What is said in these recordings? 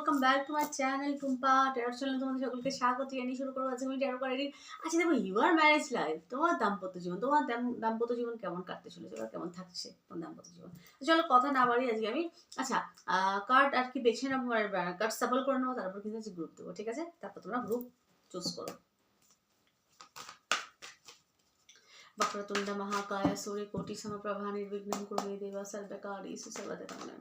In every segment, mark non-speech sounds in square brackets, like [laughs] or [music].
Welcome back to my channel Tumpa Tarot channel তোমাদের সকলকে স্বাগত, জানিয়ে শুরু করব আজকে আমি টেরার করারি আচ্ছা দেখো ইউর ম্যারেজ লাইফ তোমার দাম্পত্য জীবন, তোমার দাম্পত্য জীবন কেমন কাটতে চলেছে বা কেমন থাকছে তোমার দাম্পত্য জীবন? চলো কথা না বাড়ি আজকে আমি আচ্ছা কার্ড আর কি বেছে নেব কার্ড সাফল করে নেব, তারপর কিন্তু আজকে গ্রুপ দেবো, ঠিক আছে? তারপর তোমরা গ্রুপ চুজ করো। వక్రతుండ మహాకాయ సూర్య కోటి సమప్రభ నిర్విఘ్నం కురు దేవ సర్వకారీసు কামনা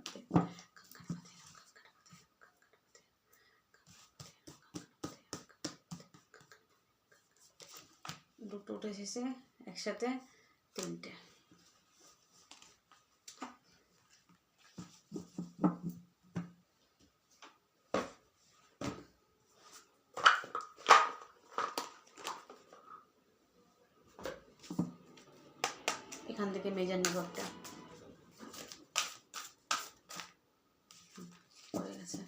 দুটো উঠে এসেছে একসাথে তিনটে এখান থেকে মেজার নেব একটা হুম, পড়ে গেছে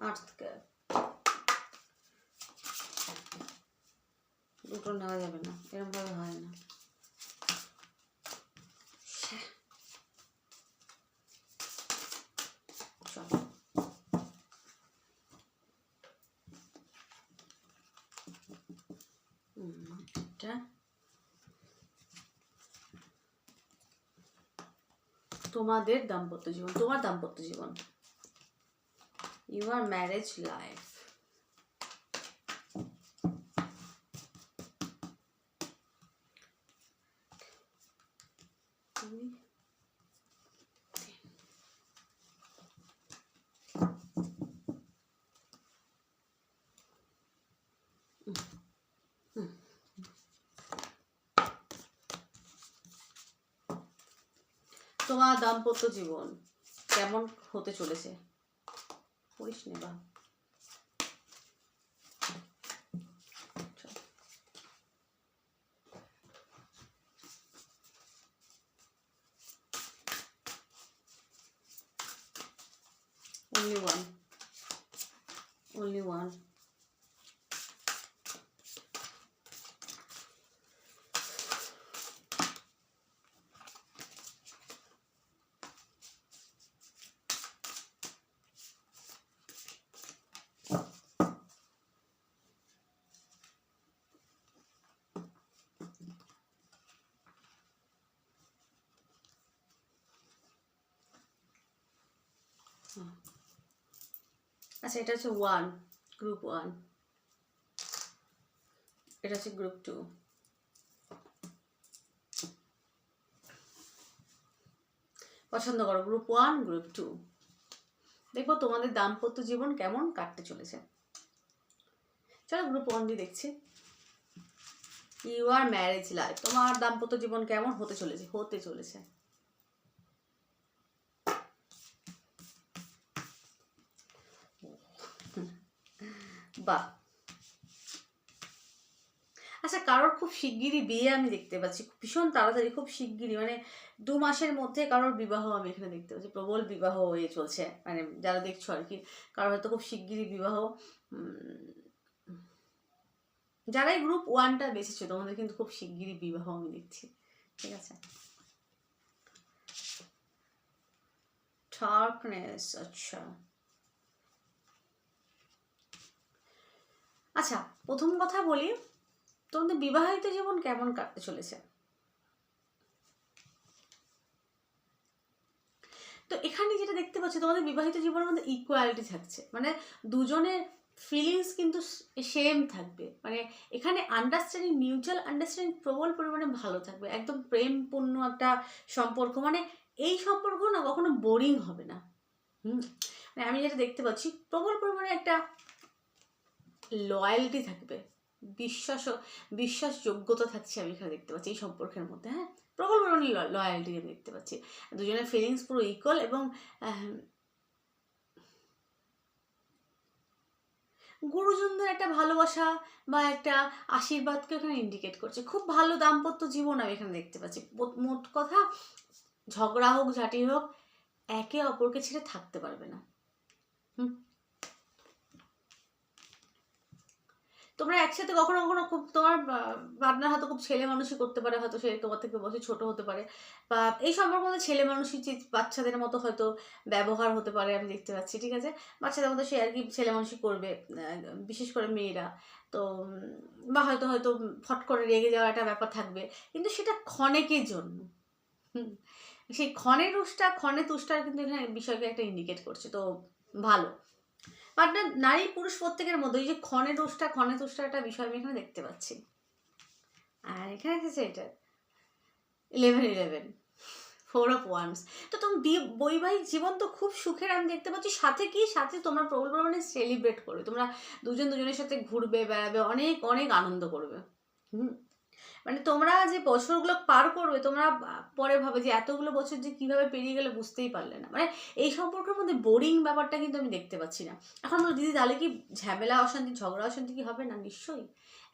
আট থেকে দুটো নেওয়া যাবে না এরকম ভাবে হয় না। তোমাদের দাম্পত্য জীবন, তোমার দাম্পত্য জীবন। ম্যারেজ লাইফ তুমি তোমার দাম্পত্য জীবন কেমন হতে চলেছে? পড়িস নে বা চল। Only one. Only one. আচ্ছা এটা হচ্ছে ওয়ান গ্রুপ ওয়ান এটা হচ্ছে গ্রুপ টু পছন্দ করো গ্রুপ ওয়ান গ্রুপ টু দেখব তোমাদের দাম্পত্য জীবন কেমন কাটতে চলেছে। চলো গ্রুপ ওয়ান দিয়ে দেখছি। ইউ আর ম্যারেজ লাইফ তোমার দাম্পত্য জীবন কেমন হতে চলেছে? হতে চলেছে। বাহ। আচ্ছা কারোর খুব শিগগিরই বিয়ে আমি দেখতে পাচ্ছি। ভীষণ তাড়াতাড়ি, খুব শিগগিরই। মানে দু মাসের মধ্যে কারোর বিবাহ আমি এখানে দেখতে পাচ্ছি। প্রবল বিবাহ হয়ে চলছে। মানে যারা দেখছ আর কি, কারোর হয়তো খুব শিগগিরই বিবাহ। যারাই গ্রুপ ওয়ানটা বেঁচেছো তোমাদের কিন্তু খুব শিগগিরই বিবাহ আমি দেখছি। ঠিক আছে? ডার্কনেস আচ্ছা। আচ্ছা প্রথম কথা বলি, তোমাদের বিবাহিত জীবন কেমন কাটতে চলেছে? তো এখানে যেটা দেখতে পাচ্ছি, তোমাদের বিবাহিত জীবনের মধ্যে ইকুয়ালিটি থাকছে। মানে দুজনের ফিলিংস কিন্তু সেম থাকবে। মানে এখানে আন্ডারস্ট্যান্ডিং মিউচুয়াল আন্ডারস্ট্যান্ডিং প্রবল পরিমাণে ভালো থাকবে। একদম প্রেমপূর্ণ একটা সম্পর্ক। মানে এই সম্পর্ক না কখনো বোরিং হবে না। হুম? মানে আমি যেটা দেখতে পাচ্ছি, প্রবল পরিমাণে একটা লয়্যালিটি থাকবে, বিশ্বাস বিশ্বাসযোগ্যতা থাকছে আমি এখানে দেখতে পাচ্ছি এই সম্পর্কের মধ্যে হ্যাঁ? প্রবল পরিমাণে লয়্যালিটি আমি দেখতে পাচ্ছি। দুজনের ফিলিংস পুরো ইকুয়াল এবং গুরুজনদের একটা ভালোবাসা বা একটা আশীর্বাদকে এখানে ইন্ডিকেট করছে। খুব ভালো দাম্পত্য জীবন আমি এখানে দেখতে পাচ্ছি। মোট কথা, ঝগড়া হোক, ঝাঁটি হোক, একে অপরকে ছেড়ে থাকতে পারবে না। হুম? তোমরা একসাথে কখনো কখনো খুব তোমার পার্টনার হয়তো খুব ছেলে মানুষই করতে পারে, হয়তো সে তোমার থেকে বসে ছোট হতে পারে। বা এই সম্পর্ক মধ্যে ছেলে মানুষই যে বাচ্চাদের মতো হয়তো ব্যবহার হতে পারে, আমি দেখতে পাচ্ছি, ঠিক আছে? বাচ্চাদের মতো সে আর কি ছেলে মানুষই করবে বিশেষ করে মেয়েরা। তো বা হয়তো হয়তো ফট করে রেগে যাওয়ার একটা ব্যাপার থাকবে। কিন্তু সেটা ক্ষণেকের জন্য। সেই ক্ষণের রুষ্টা ক্ষণে তুষ্টার কিন্তু এখানে বিষয়কে একটা ইন্ডিকেট করছে। তো, ভালো। পার্টনার নারী পুরুষ প্রত্যেকের মধ্যে ওই যে ক্ষণে রুষ্টা ক্ষণে তুষ্টার একটা বিষয় আমি এখানে দেখতে পাচ্ছি। আর এখানে এসেছে এটা। Eleven eleven four of wands তো তুমি বৈবাহিক জীবন তো খুব সুখের, আমি দেখতে পাচ্ছি। সাথে কি? সাথে তোমরা প্রবল পরিমাণে সেলিব্রেট করবে। তোমরা দুজন দুজনের সাথে ঘুরবে, বেড়াবে, অনেক অনেক আনন্দ করবে। হুম? মানে তোমরা যে বছরগুলো পার করবে, তোমরা পরে ভাবে যে এতগুলো বছর যে কীভাবে পেরিয়ে গেলে বুঝতেই পারলে না। মানে এই সম্পর্কের মধ্যে বোরিং ব্যাপারটা কিন্তু আমি দেখতে পাচ্ছি না। এখন দিদি, তাহলে কি ঝামেলা, অশান্তি, ঝগড়া, অশান্তি কি হবে না? নিশ্চয়ই।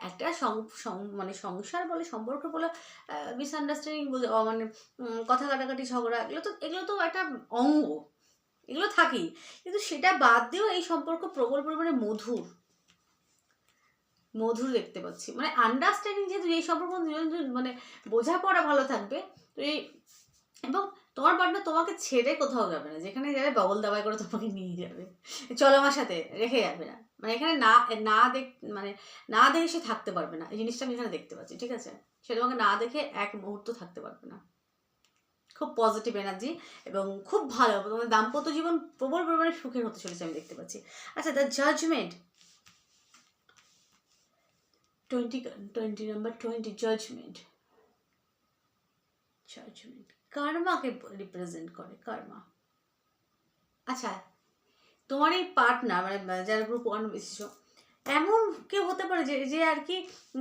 একটা মানে সংসার বলে, সম্পর্ক বলে মিসআন্ডারস্ট্যান্ডিং মানে কথা কাটাকাটি, ঝগড়া, এগুলো তো এগুলো তো একটা অঙ্গ। এগুলো থাকেই। কিন্তু সেটা বাদ দিয়েও এই সম্পর্ক প্রবল পরিমাণে মধুর। মধুর দেখতে পাচ্ছি। মানে আন্ডারস্ট্যান্ডিং যেহেতু এই সম্পর্ক মানে বোঝাপড়া ভালো থাকবে, তো এই এবং তোমার পার্টনার তোমাকে ছেড়ে কোথাও যাবে না। যেখানে যাবে বগল দাবাই করে তোমাকে নিয়ে যাবে। চলো আমার সাথে, রেখে যাবে না। মানে এখানে না না দেখ মানে না দেখে সে থাকতে পারবে না। এই জিনিসটা আমি এখানে দেখতে পাচ্ছি, ঠিক আছে? সে তোমাকে না দেখে এক মুহূর্ত থাকতে পারবে না। খুব পজিটিভ এনার্জি এবং খুব ভালো। তোমার দাম্পত্য জীবন প্রবল পরিমাণে সুখের হতে চলেছে আমি দেখতে পাচ্ছি। আচ্ছা the judgement twenty twenty number twenty judgement judgement কার্মাকে represent করে কার্মা আচ্ছা তোমার এই পার্টনার মানে যারা গ্রুপ ওয়ান বিশিষ্ট এমন কেউ হতে পারে যে যে আর কি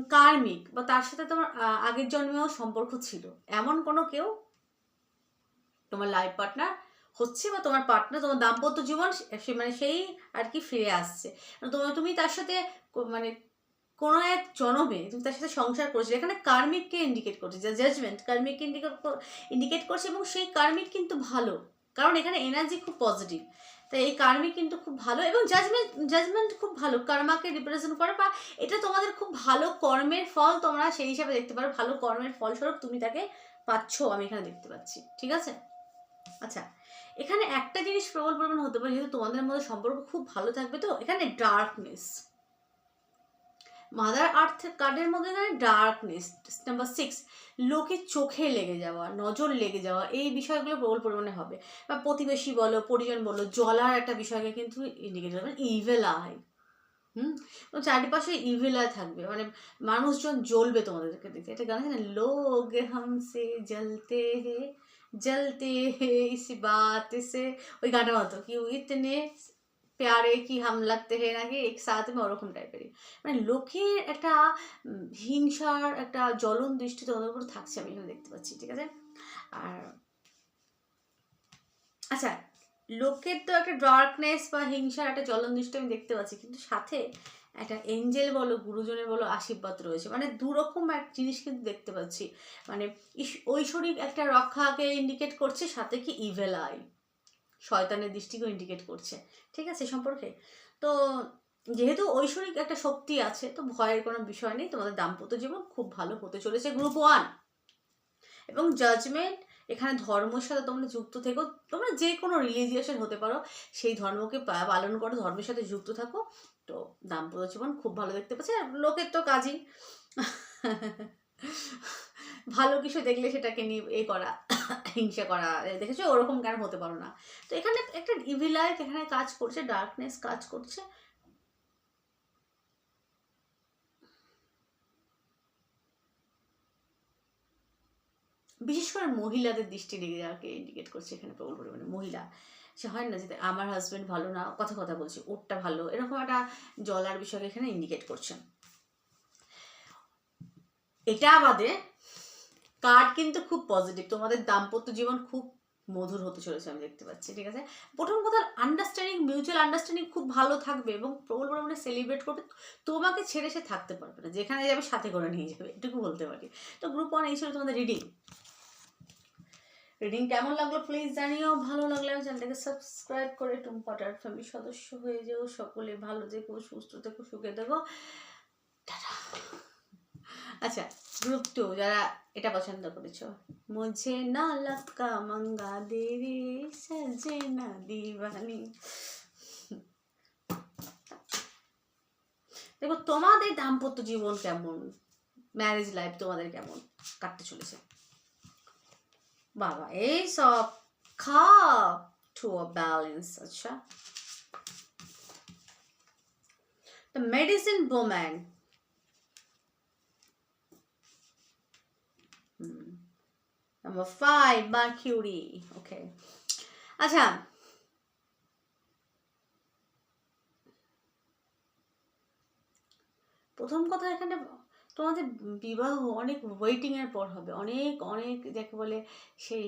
কার্মিক বা তার সাথে তোমার আগের জন্মেও সম্পর্ক ছিল। এমন কোনো কেউ? তোমার লাইফ পার্টনার হচ্ছে বা তোমার পার্টনার তোমার দাম্পত্য জীবন সে মানে সেই আর কি ফিরে আসছে। তোমার তুমি তার সাথে মানে কোনো এক জনমে তুমি তার সাথে সংসার করছ এখানে কার্মিককে ইন্ডিকেট করছে, যা জাজমেন্ট কার্মিককে ইন্ডিকেট ইন্ডিকেট করছে এবং সেই কার্মিক কিন্তু ভালো। কারণ এখানে এনার্জি খুব পজিটিভ তাই এই কার্মিক কিন্তু খুব ভালো এবং জাজমেন্ট জাজমেন্ট খুব ভালো। কর্মাকে রিপ্রেজেন্ট করে বা এটা তোমাদের খুব ভালো কর্মের ফল তোমরা সেই হিসাবে দেখতে পারো। ভালো কর্মের ফলস্বরূপ তুমি তাকে পাচ্ছ, আমি এখানে দেখতে পাচ্ছি। ঠিক আছে? আচ্ছা এখানে একটা জিনিস প্রবল পরিমাণ হতে পারে, যেহেতু তোমাদের মধ্যে সম্পর্ক খুব ভালো থাকবে তো, এখানে ডার্কনেস মাদার আর্থ কার্ডের মধ্যে এখানে ডার্কনেস নাম্বার সিক্স লোকের চোখে লেগে যাওয়া, নজর লেগে যাওয়া, এই বিষয়গুলো প্রবল পরিমাণে হবে। বা প্রতিবেশী বলো, পরিজন বলো জলার একটা বিষয়কে কিন্তু ইন্ডিকেট করবে ইভেল আই হুম? চারিপাশে ইভেল আই থাকবে। মানে মানুষজন জ্বলবে তোমাদেরকে দেখে। এটা গান আছে লোগ হামসে জ্বলতে হে জ্বলতে হে, ইস বাত সে। ওই গানটার মতো কি ইতনে প্যারে কি হাম লাগতে হে নাকি এক সাথে ওরকম টাইপেরই মানে লোকের একটা হিংসার একটা জ্বলন দৃষ্টি তোমাদের উপর থাকছে আমি এখানে দেখতে পাচ্ছি ঠিক আছে আর আচ্ছা লোকের তো একটা ডার্কনেস বা হিংসার একটা জ্বলন দৃষ্টি আমি দেখতে পাচ্ছি কিন্তু সাথে একটা এঞ্জেল বলো গুরুজনের বলো আশীর্বাদ রয়েছে মানে দুরকম এক জিনিস কিন্তু দেখতে পাচ্ছি মানে ঐশ্বরিক একটা রক্ষাকে ইন্ডিকেট করছে সাথে কি ইভেল আই শয়তানের দৃষ্টিকেও ইন্ডিকেট করছে। ঠিক আছে সম্পর্কে? তো যেহেতু ঐশ্বরিক একটা শক্তি আছে, তো ভয়ের কোনো বিষয় নেই, তোমাদের দাম্পত্য জীবন খুব ভালো হতে চলেছে গ্রুপ ওয়ান এবং জাজমেন্ট এখানে ধর্মের সাথে তোমরা যুক্ত থেকো, তোমরা যে কোনো রিলিজিয়াসের হতে পারো, সেই ধর্মকে পালন করো, ধর্মের সাথে যুক্ত থাকো। তো দাম্পত্য জীবন খুব ভালো দেখতে পাচ্ছে, আর লোকের তো কাজই। [laughs] ভালো কিছু দেখলে সেটাকে নিয়ে এ করা। হিংসা করা দেখেছ? ওরকম কেন হতে পারো না? তো এখানে একটা ইভিলাইট এখানে কাজ করছে ডার্কনেস কাজ করছে। বিশেষ করে মহিলাদের দৃষ্টি যাওয়াকে ইন্ডিকেট করছে এখানে প্রবল পরিমাণে। মহিলা, সে হয় না যে আমার হাজবেন্ড ভালো না, কথা কথা বলছি, ওরটা ভালো, এরকম একটা জলার বিষয়কে এখানে ইন্ডিকেট করছে। এটা আমাদের কার্ড কিন্তু খুব পজিটিভ তোমাদের দাম্পত্য জীবন খুব মধুর হতে চলেছে, আমি দেখতে পাচ্ছি, ঠিক আছে? প্রথম কথা আন্ডারস্ট্যান্ডিং মিউচুয়াল আন্ডারস্ট্যান্ডিং খুব ভালো থাকবে এবং প্রবল পরিমাণে সেলিব্রেট করবে। তোমাকে ছেড়ে সে থাকতে পারবে না, যেখানে যাবে সাথে করে নিয়ে যাবে, এটুকু বলতে পারি। তো গ্রুপ ওয়ান এই ছিল তোমাদের রিডিং রিডিং কেমন লাগল প্লিজ জানিও, ভালো লাগলে আমি চ্যানেলটাকে সাবস্ক্রাইব করে টুম্পাটার ফ্যামিলির সদস্য হয়ে যেও। সকলে ভালো থেকো, সুস্থ থেকো, সুখে থেকো। আচ্ছা গ্রুপ টু যারা এটা পছন্দ করেছ। মুঝে না লক্কা মঙ্গা দেরে সাজে না দিবানি দেখো, তোমাদের দাম্পত্য জীবন কেমন? ম্যারেজ লাইফ তোমাদের কেমন? কাটতে চলেছে। বাবা, এই সব টু আ ব্যালেন্স আচ্ছা। The medicine woman Number five, Mercury. Okay. আচ্ছা প্রথম কথা এখানে তোমাদের বিবাহ অনেক ওয়েটিং এর পর হবে অনেক অনেক যাকে বলে সেই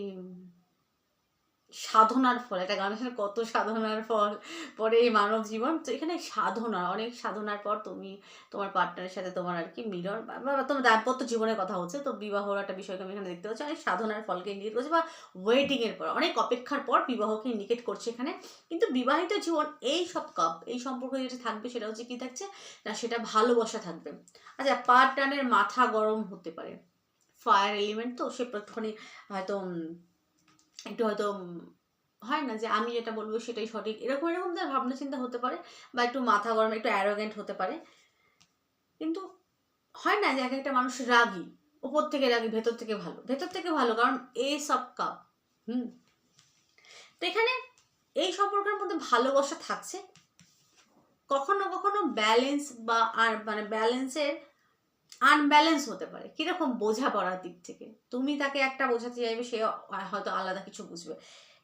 সাধনার ফল একটা গানের সাথে কত সাধনার ফল, পরে এই মানব জীবন। তো এখানে সাধনা, অনেক সাধনার পর তুমি তোমার পার্টনারের সাথে তোমার আর কি মিলন বা তোমার দাম্পত্য জীবনের কথা হচ্ছে। তো বিবাহর একটা বিষয়কে আমি এখানে দেখতে পাচ্ছি, অনেক সাধনার ফলকে ইন্ডিকেট করছে বা ওয়েটিং এর পর, অনেক অপেক্ষার পর বিবাহকে ইন্ডিকেট করছে এখানে। কিন্তু বিবাহিত জীবন এই সব কাপ এই সম্পর্ক যেটা থাকবে সেটা হচ্ছে কি থাকছে? না, সেটা ভালোবাসা থাকবে। আচ্ছা পার্টনারের মাথা গরম হতে পারে। ফায়ার এলিমেন্ট তো সে একটুখানি হয়তো একটু হয়তো হয় না যে আমি যেটা বলব সেটাই সঠিক। এরকম এরকম তার ভাবনা চিন্তা হতে পারে বা একটু মাথা গরম, একটু অ্যারোগেন্ট হতে পারে। কিন্তু হয় না যে এক একটা মানুষ রাগী ওপর থেকে রাগী, ভেতর থেকে ভালো। ভেতর থেকে ভালো কারণ এই সব কাপ। হুম। তো এখানে এই সম্পর্কের মধ্যে ভালোবাসা থাকছে। কখনো কখনো ব্যালেন্স বা আর মানে ব্যালেন্সের আনব্যালেন্স হতে পারে। কীরকম বোঝাপড়ার দিক থেকে? তুমি তাকে একটা বোঝাতে চাইবে, সে হয়তো আলাদা কিছু বুঝবে।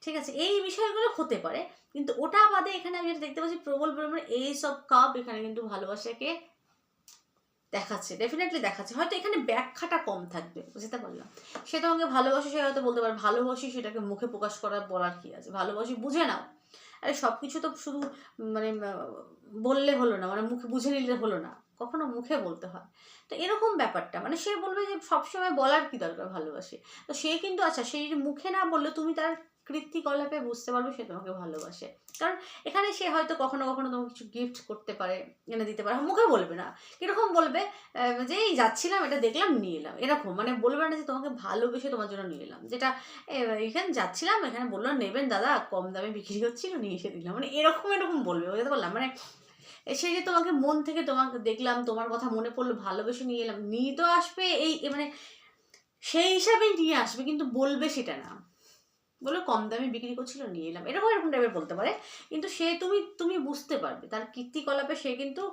ঠিক আছে, এই বিষয়গুলো হতে পারে, কিন্তু ওটা বাদে এখানে আমি যেটা দেখতে পাচ্ছি, প্রবল পরিমাণে এই সব কাপ এখানে কিন্তু ভালোবাসাকে দেখাচ্ছে ডেফিনেটলি দেখাচ্ছে। হয়তো এখানে ব্যাখ্যাটা কম থাকবে, বুঝতে পারলাম। সে তোমাকে ভালোবাসে, সে হয়তো বলতে পারে, ভালোবাসি সেটাকে মুখে প্রকাশ করার বলার কি আছে? ভালোবাসি বুঝে নাও। আরে সব কিছু তো শুধু মানে বললে হলো না মানে মুখে বুঝে নিলে হলো না। কখনো মুখে বলতে হয়। তো এরকম ব্যাপারটা মানে সে বলবে যে সবসময় বলার কি দরকার ভালোবাসে? তো সে কিন্তু আচ্ছা সেই মুখে না বললে তুমি তার কৃত্তিকলাপে বুঝতে পারবে সে তোমাকে ভালোবাসে। কারণ এখানে সে হয়তো কখনো কখনো তোমাকে কিছু গিফট করতে পারে, এনে দিতে পারে, মুখে বলবে না। কীরকম বলবে যে, এই যাচ্ছিলাম, এটা দেখলাম, নিয়ে এলাম। এরকম মানে বলবে না যে তোমাকে ভালোবেসে তোমার জন্য নিয়ে এলাম। যেটা এখানে যাচ্ছিলাম, এখানে বলল, নেবেন দাদা, কম দামে বিক্রি হচ্ছিল, নিয়ে এসে দিলাম। মানে এরকম এরকম বলবে, বুঝতে পারলাম। মানে সে যে তোমাকে মন থেকে তোমাকে দেখলাম, তোমার কথা মনে পড়ল, ভালোবেসে নিয়ে এলাম, নিয়ে তো আসবে এই মানে সেই হিসাবেই নিয়ে আসবে, কিন্তু বলবে সেটা না। বলে কম দামে বিক্রি করছিল, নিয়ে এলাম। এরকম এরকম টাইপের বলতে পারে। কিন্তু সে তুমি তুমি বুঝতে পারবে, তার কীর্তিকলাপে সে কিন্তু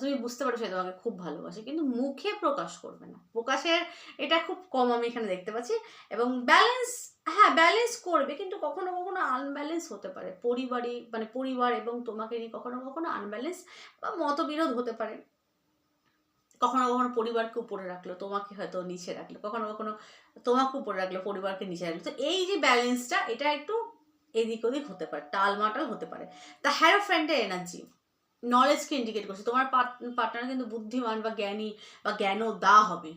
তুমি বুঝতে পারবে সে তোমাকে খুব ভালোবাসে, কিন্তু মুখে প্রকাশ করবে না। প্রকাশের এটা খুব কম আমি এখানে দেখতে পাচ্ছি। এবং ব্যালেন্স হ্যাঁ ব্যালেন্স করবে, কিন্তু কখনো কখনো আনব্যালেন্স হতে পারে। পরিবারই মানে পরিবার এবং তোমাকে নিয়ে কখনো কখনো আনব্যালেন্স বা মতবিরোধ হতে পারে। কখনো কখনো পরিবারকে উপরে রাখল, তোমাকে হয়তো নিচে রাখল, কখনো কখনো তোমাকে উপরে রাখল, পরিবারকে নিচে রাখল। তো এই যে ব্যালেন্সটা এটা একটু এদিক ওদিক হতে পারে, টালমাটাল হতে পারে। তা হ্যারো ফ্রেন্ডের এনার্জি নলেজকে ইন্ডিকেট করছে। তোমার পার্টনার কিন্তু বুদ্ধিমান বা জ্ঞানী বা জ্ঞানও দা হবে।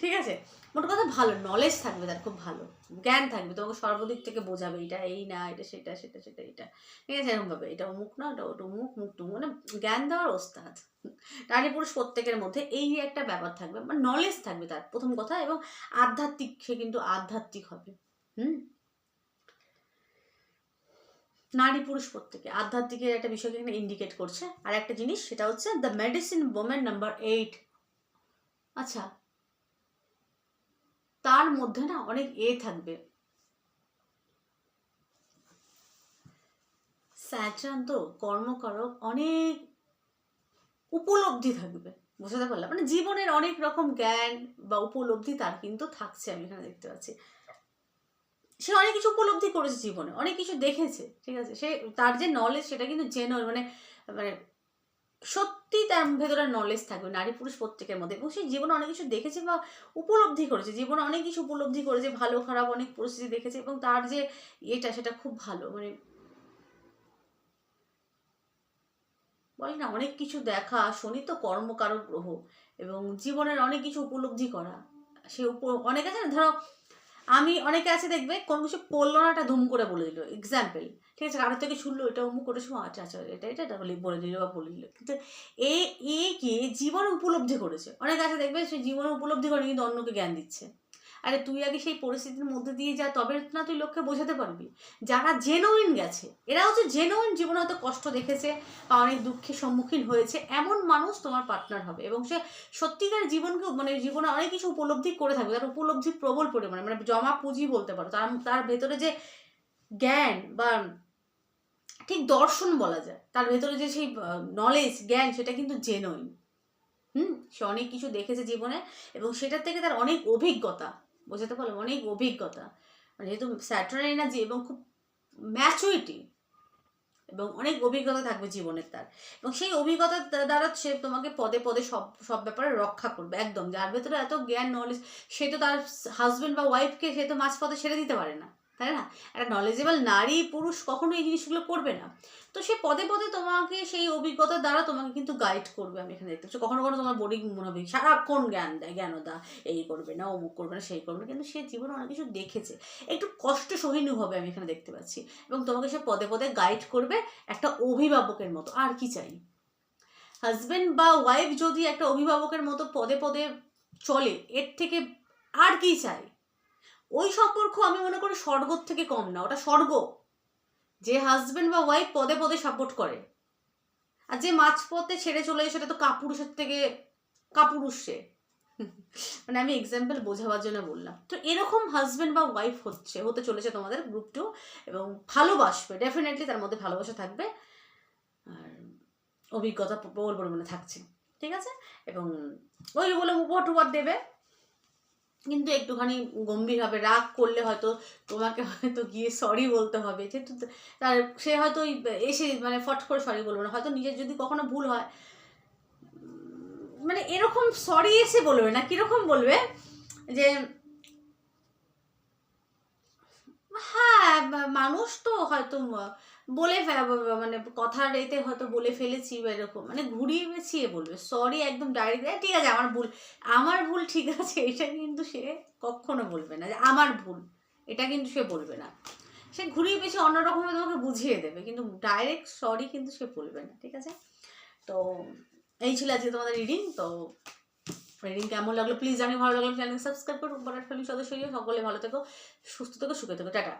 ঠিক আছে? মোট কথা ভালো নলেজ থাকবে তার, খুব ভালো। জ্ঞান থাকবে, তোমাকে সর্বদিক থেকে বোঝাবে এটা এই না, এটা সেটা সেটা সেটা, এটা। ঠিক আছে, এরকম ভাবে। এটা অমুক না, ওটা ওটা অমুক, মুখ টুমুক মানে জ্ঞান দেওয়ার ওস্তাদ। নারী পুরুষ প্রত্যেকের মধ্যে এই একটা ব্যাপার থাকবে মানে নলেজ থাকবে তার, প্রথম কথা, এবং আধ্যাত্মিক সে কিন্তু আধ্যাত্মিক হবে। হুম? নারী পুরুষ প্রত্যেকে, আধ্যাত্মিকের একটা বিষয়কে এখানে ইন্ডিকেট করছে। আর একটা জিনিস, সেটা হচ্ছে the medicine woman number eight আচ্ছা তার মধ্যে না অনেক এ থাকবে। স্যাচান তো কর্মকারক অনেক উপলব্ধি থাকবে, বোঝাতে পারলাম? মানে জীবনের অনেক রকম জ্ঞান বা উপলব্ধি তার কিন্তু থাকছে, আমি এখানে দেখতে পাচ্ছি। সে অনেক কিছু উপলব্ধি করেছে জীবনে, অনেক কিছু দেখেছে, ঠিক আছে? সে তার যে নলেজ সেটা কিন্তু জেনুইন মানে মানে সত্যি তার ভেতরে নলেজ থাকবে, নারী পুরুষ প্রত্যেকের মধ্যে। এবং সে জীবনে অনেক কিছু দেখেছে বা উপলব্ধি করেছে, জীবনে অনেক কিছু উপলব্ধি করেছে, ভালো, খারাপ অনেক পরিস্থিতি দেখেছে এবং তার যে এটা সেটা খুব ভালো। মানে বলে না, অনেক কিছু দেখা, শনি তো কর্মকারক গ্রহ এবং জীবনের অনেক কিছু উপলব্ধি করা। সে অনেক আছে ধরো আমি অনেকে আছে দেখবে কোনো কিছু পড়ল না এটা ধুম করে বলে দিল। এক্সাম্পল ঠিক আছে, কারোর থেকে শুনলো, এটা অমুক করে শুনো আচ্ছা আচ্ছা এটা এটা এটা বলে বলে দিল বা বলে দিল। কিন্তু এ এ কে জীবন উপলব্ধি করেছে। অনেক আছে দেখবে সে জীবন উপলব্ধি করে, কিন্তু অন্যকে জ্ঞান দিচ্ছে। আরে তুই আগে সেই পরিস্থিতির মধ্যে দিয়ে যা, তবে না তুই লোককে বোঝাতে পারবি। যারা জেনুইন গেছে এরা হচ্ছে জেনুইন জীবনে হয়তো কষ্ট দেখেছে বা অনেক দুঃখের সম্মুখীন হয়েছে, এমন মানুষ তোমার পার্টনার হবে এবং সে সত্যিকার জীবনকে মানে জীবনে অনেক কিছু উপলব্ধি করে থাকবে। তার উপলব্ধি প্রবল পরিমাণে মানে জমা পুঁজি বলতে পারো। তার তার ভেতরে যে জ্ঞান বা ঠিক দর্শন বলা যায়, তার ভেতরে যে সেই নলেজ জ্ঞান, সেটা কিন্তু জেনুইন হুম? সে অনেক কিছু দেখেছে জীবনে এবং সেটার থেকে তার অনেক অভিজ্ঞতা। বোঝাতে পারল অনেক অভিজ্ঞতা। মানে যেহেতু স্যাটার্ন এনার্জি এবং খুব ম্যাচুরিটি এবং অনেক অভিজ্ঞতা থাকবে জীবনের তার। এবং সেই অভিজ্ঞতার দ্বারা সে তোমাকে পদে পদে সব সব ব্যাপারে রক্ষা করবে, একদম। যার ভেতরে এত জ্ঞান নলেজ সে তো তার হাজবেন্ড বা ওয়াইফকে সে তো মাঝ পথে ছেড়ে দিতে পারে না। তাই না? একটা নলেজেবল নারী, পুরুষ কখনো এই জিনিসগুলো করবে না। তো সে পদে পদে তোমাকে সেই অভিজ্ঞতার দ্বারা তোমাকে কিন্তু গাইড করবে, আমি এখানে দেখতে পাচ্ছি। কখনো কখনো তোমার বোরিং মনে হবে সারাক্ষণ জ্ঞান দেয় জ্ঞানদা এই করবে না, অমুক করবে না, সেই করবে না, কিন্তু সে জীবনে অনেক কিছু দেখেছে। একটু কষ্ট সহিনু হবে, আমি এখানে দেখতে পাচ্ছি। এবং তোমাকে সে পদে পদে গাইড করবে একটা অভিভাবকের মতো, আর কি চাই? হাজবেন্ড বা ওয়াইফ যদি একটা অভিভাবকের মতো পদে পদে চলে, এর থেকে আর কি চাই? ওই সম্পর্ক আমি মনে করি স্বর্গর থেকে কম না, ওটা স্বর্গ। যে হাজবেন্ড বা ওয়াইফ পদে পদে সাপোর্ট করে। আর যে মাঝপথে ছেড়ে চলে যায় সেটা তো কাপুরুষের থেকে কাপুরুষ মানে আমি এক্সাম্পল বোঝাবার জন্য বললাম। তো এরকম হাজবেন্ড বা ওয়াইফ হচ্ছে, হতে চলেছে তোমাদের গ্রুপ টু এবং ভালোবাসবে ডেফিনেটলি তার মধ্যে ভালোবাসা থাকবে। আর অভিজ্ঞতা প্রবল পরিমাণে থাকছে, ঠিক আছে? এবং ওই বলে উপহার টুপার দেবে। কিন্তু একটুখানি গম্ভীর হবে রাগ করলে হয়তো তোমাকে হয়তো গিয়ে সরি বলতে হবে। যেহেতু তার, সে হয়তো এসে মানে ফট করে সরি বলবে না। হয়তো নিজের যদি কখনো ভুল হয় মানে এরকম সরি এসে বলবে না, কীরকম বলবে যে হ্যাঁ বা- মানুষ তো হয়তো বলে মানে কথার এতে হয়তো বলে ফেলেছি বা এরকম মানে ঘুরিয়ে পেঁচিয়ে বলবে। সরি একদম ডাইরেক্ট ঠিক আছে, আমার ভুল আমার ভুল ঠিক আছে, এটা কিন্তু সে কখনো বলবে না, যে আমার ভুল, এটা কিন্তু সে বলবে না। সে ঘুরিয়ে পেঁচিয়ে অন্যরকমভাবে তোমাকে বুঝিয়ে দেবে, কিন্তু ডাইরেক্ট সরি কিন্তু সে বলবে না, ঠিক আছে? তো এই ছিল আজকে তোমাদের রিডিং তো রিডিং কেমন লাগল? প্লিজ জানি ভালো লাগল চ্যানেল সাবস্ক্রাইব করো বড় ফ্যামিলি সদস্য সকলে ভালো থেকো, সুস্থ থেকো, সুখে থেকো, টাটা।